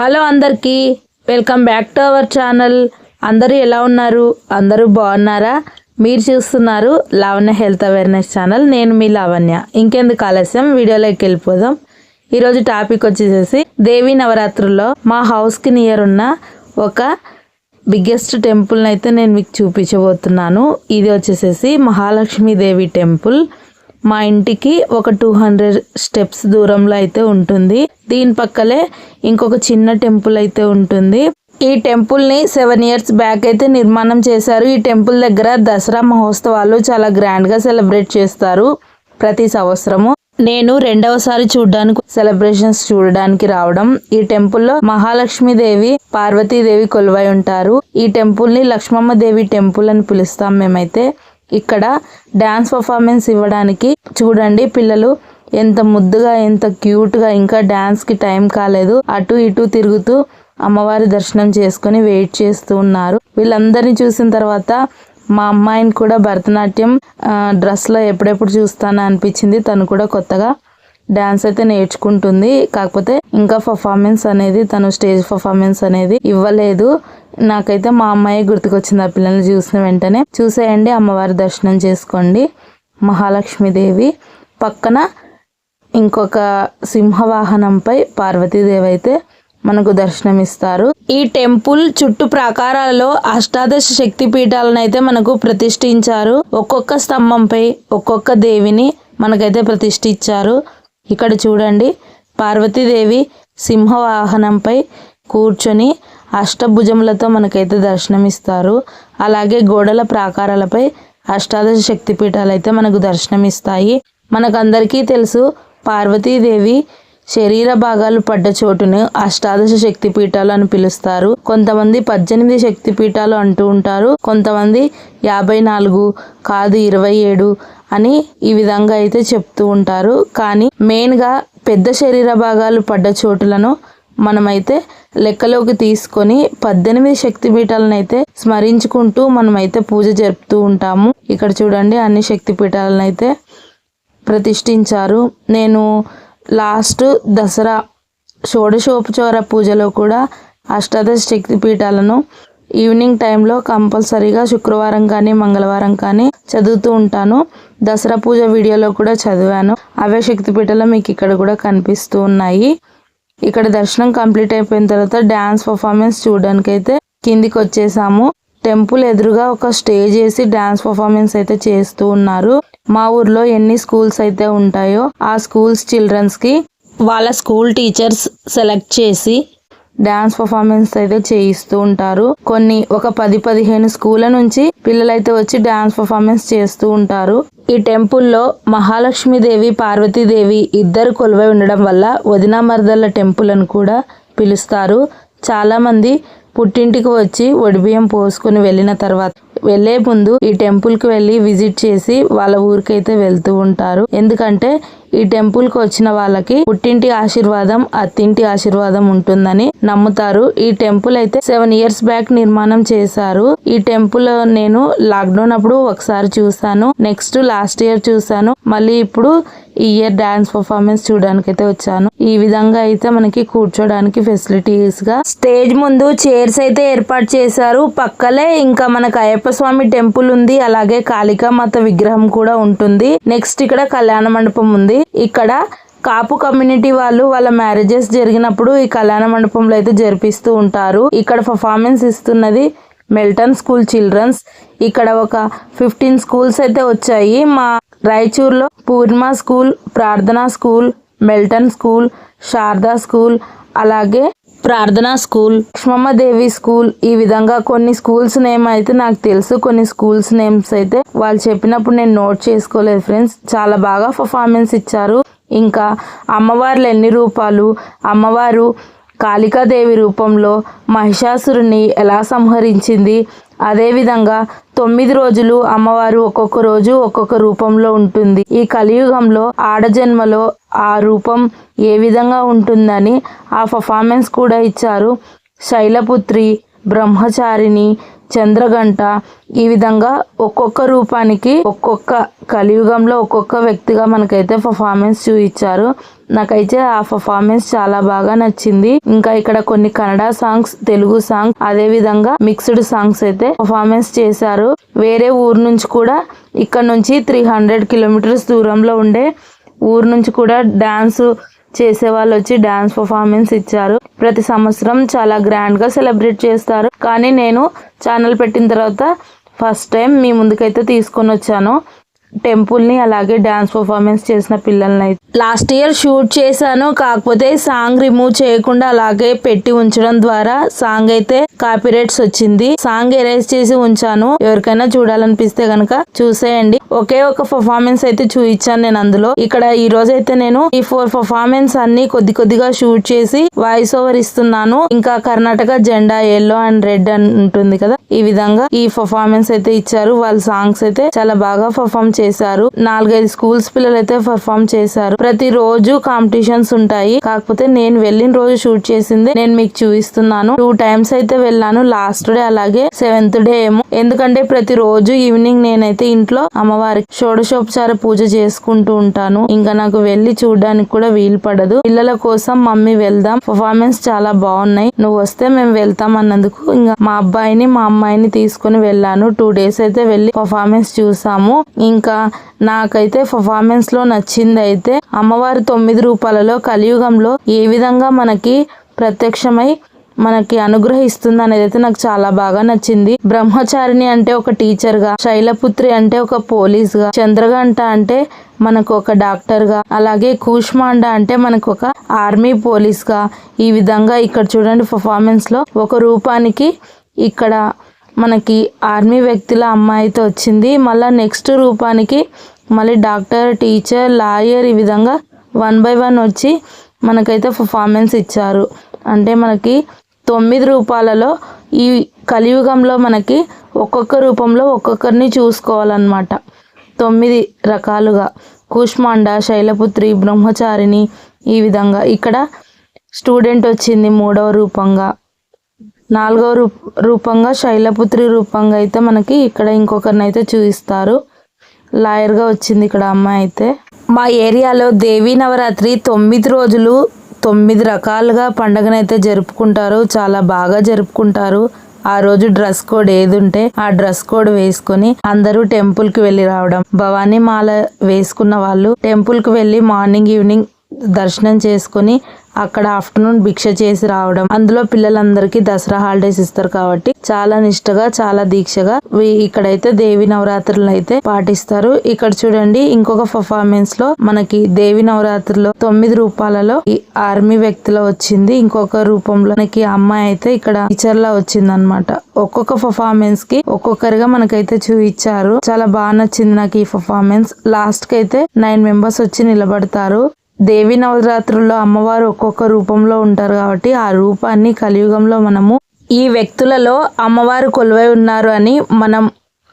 Hello అందరికీ welcome back to our channel. అందరూ ఎలా ఉన్నారు? అందరూ బాగున్నారా? మీరు చూస్తున్నారు లావణ్య హెల్త్ అవేర్నెస్ ఛానల్. నేను మీ లావణ్య. ఇంకెందుకు ఆలస్యం? వీడియోలోకి వెళ్ళిపోదాం. ఈరోజు టాపిక్ వచ్చేసేసి దేవి నవరాత్రుల్లో మా హౌస్కి నియర్ ఉన్న ఒక బిగ్గెస్ట్ టెంపుల్ని అయితే నేను మీకు చూపించబోతున్నాను. ఇది వచ్చేసేసి మహాలక్ష్మి దేవి టెంపుల్. మా ఇంటికి ఒక టూ హండ్రెడ్ స్టెప్స్ దూరంలో అయితే ఉంటుంది. దీని పక్కలే ఇంకొక చిన్న టెంపుల్ అయితే ఉంటుంది. ఈ టెంపుల్ని సెవెన్ ఇయర్స్ బ్యాక్ అయితే నిర్మాణం చేశారు. ఈ టెంపుల్ దగ్గర దసరా మహోత్సవాలు చాలా గ్రాండ్గా సెలబ్రేట్ చేస్తారు ప్రతి సంవత్సరము. నేను రెండవసారి చూడడానికి సెలబ్రేషన్స్ చూడడానికి రావడం. ఈ టెంపుల్లో మహాలక్ష్మి దేవి పార్వతీదేవి కొలువై ఉంటారు. ఈ టెంపుల్ని లక్ష్మమ్మ దేవి టెంపుల్ అని పిలుస్తాం మేమైతే. ఇక్కడ డాన్స్ పర్ఫార్మెన్స్ ఇవ్వడానికి చూడండి పిల్లలు ఎంత ముద్దుగా ఎంత క్యూట్గా ఇంకా డ్యాన్స్కి కి టైం కాలేదు. అటు ఇటు తిరుగుతూ అమ్మవారి దర్శనం చేసుకొని వెయిట్ చేస్తూ ఉన్నారు. వీళ్ళందరినీ చూసిన తర్వాత మా అమ్మాయిని కూడా భరతనాట్యం డ్రెస్లో ఎప్పుడెప్పుడు చూస్తాను అనిపించింది. తను కూడా కొత్తగా డ్యాన్స్ అయితే నేర్చుకుంటుంది. కాకపోతే ఇంకా పర్ఫార్మెన్స్ అనేది తను స్టేజ్ పర్ఫార్మెన్స్ అనేది ఇవ్వలేదు. నాకైతే మా అమ్మాయి గుర్తుకొచ్చింది ఆ పిల్లల్ని చూసిన వెంటనే. చూసేయండి అమ్మవారి దర్శనం చేసుకోండి. మహాలక్ష్మీదేవి పక్కన ఇంకొక సింహవాహనంపై పార్వతీదేవి అయితే మనకు దర్శనమిస్తారు. ఈ టెంపుల్ చుట్టూ ప్రాకారాలలో అష్టాదశ శక్తి పీఠాలను అయితే మనకు ప్రతిష్ఠించారు. ఒక్కొక్క స్తంభంపై ఒక్కొక్క దేవిని మనకైతే ప్రతిష్ఠించారు. ఇక్కడ చూడండి పార్వతీదేవి సింహవాహనంపై కూర్చొని అష్టభుజములతో మనకైతే దర్శనమిస్తారు. అలాగే గోడల ప్రాకారాలపై అష్టాదశ శక్తి పీఠాలు అయితే మనకు దర్శనమిస్తాయి. మనకందరికీ తెలుసు పార్వతీదేవి శరీర భాగాలు పడ్డ చోటును అష్టాదశ శక్తి పీఠాలు అని పిలుస్తారు. కొంతమంది పద్దెనిమిది శక్తి పీఠాలు అంటూ ఉంటారు. కొంతమంది యాభై నాలుగు కాదు ఇరవై ఏడు అని ఈ విధంగా అయితే చెప్తూ ఉంటారు. కానీ మెయిన్గా పెద్ద శరీర భాగాలు పడ్డ చోటులను మనమైతే లెక్కలోకి తీసుకొని పద్దెనిమిది శక్తి పీఠాలను అయితే స్మరించుకుంటూ మనమైతే పూజ జరుపుతూ ఉంటాము. ఇక్కడ చూడండి అన్ని శక్తి పీఠాలను అయితే ప్రతిష్ఠించారు. నేను లాస్ట్ దసరా షోడశోపచార పూజలో కూడా అష్టాదశ శక్తి పీఠాలను ఈవినింగ్ టైంలో కంపల్సరీగా శుక్రవారం కానీ మంగళవారం కానీ చదువుతూ ఉంటాను. దసరా పూజ వీడియోలో కూడా చదివాను. అవే శక్తి పీఠాలు మీకు ఇక్కడ కూడా కనిపిస్తూ ఉన్నాయి. ఇక్కడ దర్శనం కంప్లీట్ అయిపోయిన తర్వాత డ్యాన్స్ పర్ఫార్మెన్స్ చూడడానికి అయితే కిందికి వచ్చేసాము టెంపుల్ ఎదురుగా ఒక స్టేజ్ వేసి డాన్స్ పర్ఫార్మెన్స్ అయితే చేస్తూ ఉన్నారు. మా ఊర్లో ఎన్ని స్కూల్స్ అయితే ఉంటాయో ఆ స్కూల్స్ చిల్డ్రన్స్కి వాళ్ళ స్కూల్ టీచర్స్ సెలెక్ట్ చేసి డాన్స్ పర్ఫార్మెన్స్ అయితే చేయిస్తూ ఉంటారు. కొన్ని ఒక పది పదిహేను స్కూళ్ళ నుంచి పిల్లలైతే వచ్చి డాన్స్ పర్ఫార్మెన్స్ చేస్తూ ఉంటారు. ఈ టెంపుల్లో మహాలక్ష్మీదేవి పార్వతీదేవి ఇద్దరు కొలువై ఉండడం వల్ల వదినామర్దల టెంపుల్ అని కూడా పిలుస్తారు. చాలామంది పుట్టింటికి వచ్చి ఒడిబియ్యం పోసుకుని వెళ్ళిన తర్వాత వెళ్ళే ముందు ఈ టెంపుల్కి వెళ్ళి విజిట్ చేసి వాళ్ళ ఊరికైతే వెళ్తూ ఉంటారు. ఎందుకంటే ఈ టెంపుల్కి వచ్చిన వాళ్ళకి పుట్టింటి ఆశీర్వాదం అత్తింటి ఆశీర్వాదం ఉంటుందని నమ్ముతారు. ఈ టెంపుల్ అయితే సెవెన్ ఇయర్స్ బ్యాక్ నిర్మాణం చేశారు. ఈ టెంపుల్ నేను లాక్డౌన్ అప్పుడు ఒకసారి చూసాను నెక్స్ట్ లాస్ట్ ఇయర్ చూసాను మళ్ళీ ఇప్పుడు ఈ ఇయర్ డాన్స్ పర్ఫార్మెన్స్ చూడడానికి అయితే వచ్చాను. ఈ విధంగా అయితే మనకి కూర్చోడానికి ఫెసిలిటీస్గా స్టేజ్ ముందు చైర్స్ అయితే ఏర్పాటు చేశారు. పక్కలే ఇంకా మనకు అయ్యప్ప స్వామి టెంపుల్ ఉంది. అలాగే కాళికామాత విగ్రహం కూడా ఉంటుంది. నెక్స్ట్ ఇక్కడ కళ్యాణ మండపం ఉంది. ఇక్కడ కాపు కమ్యూనిటీ వాళ్ళు వాళ్ళ మ్యారేజెస్ జరిగినప్పుడు ఈ కళ్యాణ మండపంలో అయితే జరిపిస్తూ ఉంటారు. ఇక్కడ పర్ఫార్మెన్స్ ఇస్తున్నది మెల్టన్ స్కూల్ చిల్డ్రన్స్ ఇక్కడ ఒక ఫిఫ్టీన్ స్కూల్స్ అయితే వచ్చాయి. మా రాయచూర్లో Purnima school Prarthana school Melton school Sharada school అలాగే ప్రార్థనా స్కూల్ లక్ష్మమ్మ దేవి స్కూల్. ఈ విధంగా కొన్ని స్కూల్స్ నేమ్ అయితే నాకు తెలుసు. కొన్ని స్కూల్స్ నేమ్స్ అయితే వాళ్ళు చెప్పినప్పుడు నేను నోట్ చేసుకోలేదు ఫ్రెండ్స్. చాలా బాగా పర్ఫార్మెన్స్ ఇచ్చారు. ఇంకా అమ్మవార్లు ఎన్ని రూపాలు? అమ్మవారు కాళికాదేవి రూపంలో మహిషాసురుని ఎలా సంహరించింది? అదేవిధంగా తొమ్మిది రోజులు అమ్మవారు ఒక్కొక్క రోజు ఒక్కొక్క రూపంలో ఉంటుంది. ఈ కలియుగంలో ఆడజన్మలో ఆ రూపం ఏ విధంగా ఉంటుందని ఆ పర్ఫార్మెన్స్ కూడా ఇచ్చారు. శైలపుత్రి బ్రహ్మచారిణి చంద్రగంట. ఈ విధంగా ఒక్కొక్క రూపానికి ఒక్కొక్క కలియుగంలో ఒక్కొక్క వ్యక్తిగా మనకైతే పర్ఫార్మెన్స్ చూపించారు. నాకైతే ఆ పర్ఫార్మెన్స్ చాలా బాగా నచ్చింది. ఇంకా ఇక్కడ కొన్ని కన్నడ సాంగ్స్ తెలుగు సాంగ్ అదే విధంగా మిక్స్డ్ సాంగ్స్ అయితే పర్ఫార్మెన్స్ చేశారు. వేరే ఊరు నుంచి కూడా ఇక్కడ నుంచి త్రీ హండ్రెడ్ కిలోమీటర్స్ దూరంలో ఉండే ఊరు నుంచి కూడా డాన్స్ చేసే వాళ్ళు వచ్చి డాన్స్ పర్ఫార్మెన్స్ ఇచ్చారు. ప్రతి సంవత్సరం చాలా గ్రాండ్గా సెలబ్రేట్ చేస్తారు. కానీ నేను ఛానల్ పెట్టిన తర్వాత ఫస్ట్ టైం మీ ముందుకైతే తీసుకొని వచ్చాను. టెంపుల్ని అలాగే డాన్స్ పర్ఫార్మెన్స్ చేసిన పిల్లల్ని అయితే లాస్ట్ ఇయర్ షూట్ చేశాను కాకపోతే సాంగ్ రిమూవ్ చేయకుండా అలాగే పెట్టి ఉంచడం ద్వారా సాంగ్ అయితే కాపీరైట్స్ వచ్చింది. సాంగ్ ఎరేజ్ చేసి ఉంచాను. ఎవరికైనా చూడాలనిపిస్తే గనక చూసేయండి. ఒకే ఒక పర్ఫార్మెన్స్ అయితే చూపించాను నేను అందులో. ఇక్కడ ఈ రోజు అయితే నేను ఈ ఫోర్ పర్ఫార్మెన్స్ అన్ని కొద్ది కొద్దిగా షూట్ చేసి వాయిస్ ఓవర్ ఇస్తున్నాను. ఇంకా కర్ణాటక జెండా ఎల్లో అండ్ రెడ్ అని ఉంటుంది కదా ఈ విధంగా ఈ పర్ఫార్మెన్స్ అయితే ఇచ్చారు. వాళ్ళ సాంగ్స్ అయితే చాలా బాగా పర్ఫామ్ చేశారు. నాలుగైదు స్కూల్స్ పిల్లలు అయితే పర్ఫామ్ చేశారు. ప్రతి రోజు కాంపిటీషన్స్ ఉంటాయి. కాకపోతే నేను వెళ్ళిన రోజు షూట్ చేసింది నేను మీకు చూపిస్తున్నాను. టూ టైమ్స్ అయితే వెళ్ళాను. లాస్ట్ డే అలాగే సెవెంత్ డే ఏమో. ఎందుకంటే ప్రతి రోజు ఈవినింగ్ నేనైతే ఇంట్లో అమ్మవారికి షోడశోపచార పూజ చేసుకుంటూ ఉంటాను. ఇంకా నాకు వెళ్ళి చూడడానికి కూడా వీలు పడదు. పిల్లల కోసం మమ్మీ వెళ్దాం. పర్ఫార్మెన్స్ చాలా బాగున్నాయి. నువ్వు వస్తే మేము వెళ్తాం అన్నందుకు. ఇంకా మా అబ్బాయిని మా అమ్మాయిని తీసుకుని వెళ్ళాను. టూ డేస్ అయితే వెళ్ళి పర్ఫార్మెన్స్ చూసాము. ఇంకా నాకైతే పర్ఫార్మెన్స్లో నచ్చింది అయితే అమ్మవారి తొమ్మిది రూపాలలో కలియుగంలో ఏ విధంగా మనకి ప్రత్యక్షమై మనకి అనుగ్రహిస్తుంది అనేది అయితే నాకు చాలా బాగా నచ్చింది. బ్రహ్మచారిణి అంటే ఒక టీచర్గా శైలపుత్రి అంటే ఒక పోలీస్గా చంద్రగంట అంటే మనకు ఒక డాక్టర్గా అలాగే కూష్మాండ అంటే మనకు ఒక ఆర్మీ పోలీస్గా ఈ విధంగా ఇక్కడ చూడండి పర్ఫార్మెన్స్లో ఒక రూపానికి ఇక్కడ మనకి ఆర్మీ వ్యక్తుల అమ్మాయి అయితే వచ్చింది. మళ్ళీ నెక్స్ట్ రూపానికి మళ్ళీ డాక్టర్ టీచర్ లాయర్ ఈ విధంగా వన్ బై వన్ వచ్చి మనకైతే పర్ఫార్మెన్స్ ఇచ్చారు. అంటే మనకి తొమ్మిది రూపాలలో ఈ కలియుగంలో మనకి ఒక్కొక్క రూపంలో ఒక్కొక్కరిని చూసుకోవాలన్నమాట. తొమ్మిది రకాలుగా. కూష్మాండ శైలపుత్రి బ్రహ్మచారిణి ఈ విధంగా. ఇక్కడ స్టూడెంట్ వచ్చింది మూడవ రూపంగా. నాలుగవ రూప రూపంగా శైలపుత్రి రూపంగా అయితే మనకి ఇక్కడ ఇంకొకరిని అయితే చూపిస్తారు లాయర్గా వచ్చింది ఇక్కడ అమ్మాయి అయితే. మా ఏరియాలో దేవీ నవరాత్రి తొమ్మిది రోజులు తొమ్మిది రకాలుగా పండుగనైతే జరుపుకుంటారు. చాలా బాగా జరుపుకుంటారు. ఆ రోజు డ్రెస్ కోడ్ ఏది ఉంటే ఆ డ్రెస్ కోడ్ వేసుకొని అందరూ టెంపుల్కి వెళ్ళి రావడం. భవానీ మాల వేసుకున్న వాళ్ళు టెంపుల్కి వెళ్ళి మార్నింగ్ ఈవినింగ్ దర్శనం చేసుకొని అక్కడ ఆఫ్టర్నూన్ భిక్ష చేసి రావడం. అందులో పిల్లలందరికీ దసరా హాలిడేస్ ఇస్తారు కాబట్టి చాలా నిష్టగా చాలా దీక్షగా ఇక్కడైతే దేవి నవరాత్రులు అయితే పాటిస్తారు. ఇక్కడ చూడండి ఇంకొక పర్ఫార్మెన్స్లో మనకి దేవి నవరాత్రుల్లో తొమ్మిది రూపాలలో ఈ ఆర్మీ వ్యక్తిలో వచ్చింది. ఇంకొక రూపంలో మనకి అమ్మాయి అయితే ఇక్కడ టీచర్ లా వచ్చింది అనమాట ఒక్కొక్క పర్ఫార్మెన్స్కి ఒక్కొక్కరిగా మనకైతే చూపించారు. చాలా బాగా నచ్చింది నాకు ఈ పర్ఫార్మెన్స్ లాస్ట్కి అయితే నైన్ మెంబర్స్ వచ్చి నిలబడతారు. దేవి నవరాత్రుల్లో అమ్మవారు ఒక్కొక్క రూపంలో ఉంటారు కాబట్టి ఆ రూపాన్ని కలియుగంలో మనము ఈ వ్యక్తులలో అమ్మవారు కొలువై ఉన్నారు అని మనం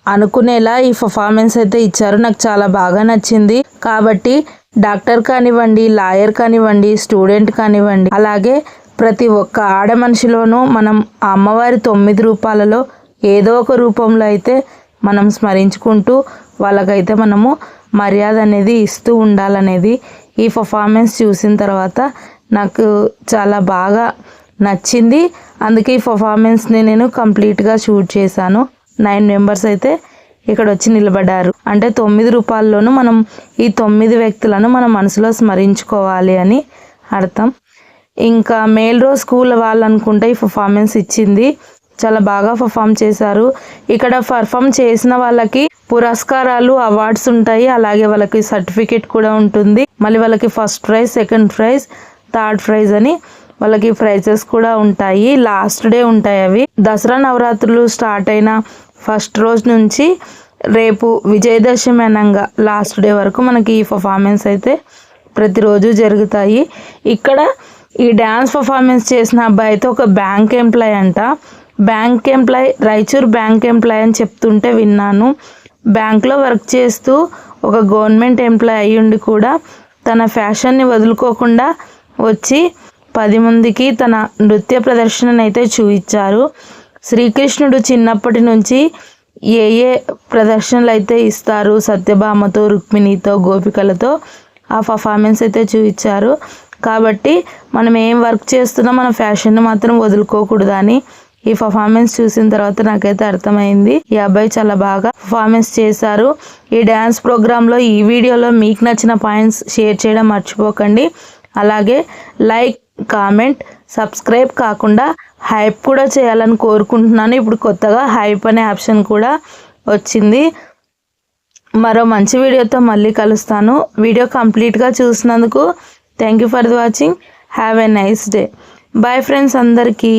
అనుకునేలా ఈ పర్ఫార్మెన్స్ అయితే ఇచ్చారు. నాకు చాలా బాగా నచ్చింది. కాబట్టి డాక్టర్ కానివ్వండి లాయర్ కానివ్వండి స్టూడెంట్ కానివ్వండి అలాగే ప్రతి ఒక్క ఆడ మనిషిలోనూ మనం ఆ అమ్మవారి తొమ్మిది రూపాలలో ఏదో ఒక రూపంలో అయితే మనం స్మరించుకుంటూ వాళ్ళకైతే మనము మర్యాద అనేది ఇస్తూ ఉండాలనేది ఈ పర్ఫార్మెన్స్ చూసిన తర్వాత నాకు చాలా బాగా నచ్చింది. అందుకే ఈ పర్ఫార్మెన్స్ని నేను కంప్లీట్గా షూట్ చేశాను. నైన్ మెంబర్స్ అయితే ఇక్కడ వచ్చి నిలబడ్డారు. అంటే తొమ్మిది రూపాయల్లోనూ మనం ఈ తొమ్మిది వ్యక్తులను మన మనసులో స్మరించుకోవాలి అని అర్థం. ఇంకా మేల్ రోజు స్కూల్ వాళ్ళు అనుకుంటే ఈ పర్ఫార్మెన్స్ ఇచ్చింది. చాలా బాగా పర్ఫామ్ చేశారు. ఇక్కడ పర్ఫామ్ చేసిన వాళ్ళకి పురస్కారాలు అవార్డ్స్ ఉంటాయి. అలాగే వాళ్ళకి సర్టిఫికేట్ కూడా ఉంటుంది. మళ్ళీ వాళ్ళకి first prize second prize third prize అని వాళ్ళకి ప్రైజెస్ కూడా ఉంటాయి. లాస్ట్ డే ఉంటాయి అవి. దసరా నవరాత్రులు స్టార్ట్ అయిన ఫస్ట్ రోజు నుంచి రేపు విజయదశమి అనంగా లాస్ట్ డే వరకు మనకి ఈ పర్ఫార్మెన్స్ అయితే ప్రతిరోజు జరుగుతాయి. ఇక్కడ ఈ డ్యాన్స్ పర్ఫార్మెన్స్ చేసిన అబ్బాయి అయితే ఒక బ్యాంక్ ఎంప్లాయ్ అంట. Bank employee Raichur bank employee అని చెప్తుంటే విన్నాను. బ్యాంక్లో వర్క్ చేస్తూ ఒక గవర్నమెంట్ ఎంప్లాయ్ అయ్యి ఉండి కూడా తన ఫ్యాషన్ని వదులుకోకుండా వచ్చి పది మందికి తన నృత్య ప్రదర్శనను అయితే చూపించారు శ్రీకృష్ణుడు చిన్నప్పటి నుంచి ఏ ఏ ప్రదర్శనలు అయితే ఇస్తారు సత్యభామతో రుక్మిణితో గోపికలతో ఆ పర్ఫార్మెన్స్ అయితే చూపించారు కాబట్టి మనం ఏం వర్క్ చేస్తున్నా మన ఫ్యాషన్ను మాత్రం వదులుకోకూడదని ఈ పర్ఫార్మెన్స్ చూసిన తర్వాత నాకైతే అర్థమైంది. ఈ అబ్బాయి చాలా బాగా పర్ఫార్మెన్స్ చేశారు. ఈ డ్యాన్స్ ప్రోగ్రాంలో ఈ వీడియోలో మీకు నచ్చిన పాయింట్స్ షేర్ చేయడం మర్చిపోకండి. అలాగే లైక్ కామెంట్ సబ్స్క్రైబ్ కాకుండా హైప్ కూడా చేయాలని కోరుకుంటున్నాను. ఇప్పుడు కొత్తగా హైప్ అనే ఆప్షన్ కూడా వచ్చింది. మరో మంచి వీడియోతో మళ్ళీ కలుస్తాను. వీడియో కంప్లీట్గా చూసినందుకు thank you for the watching have a nice day bye friends అందరికీ.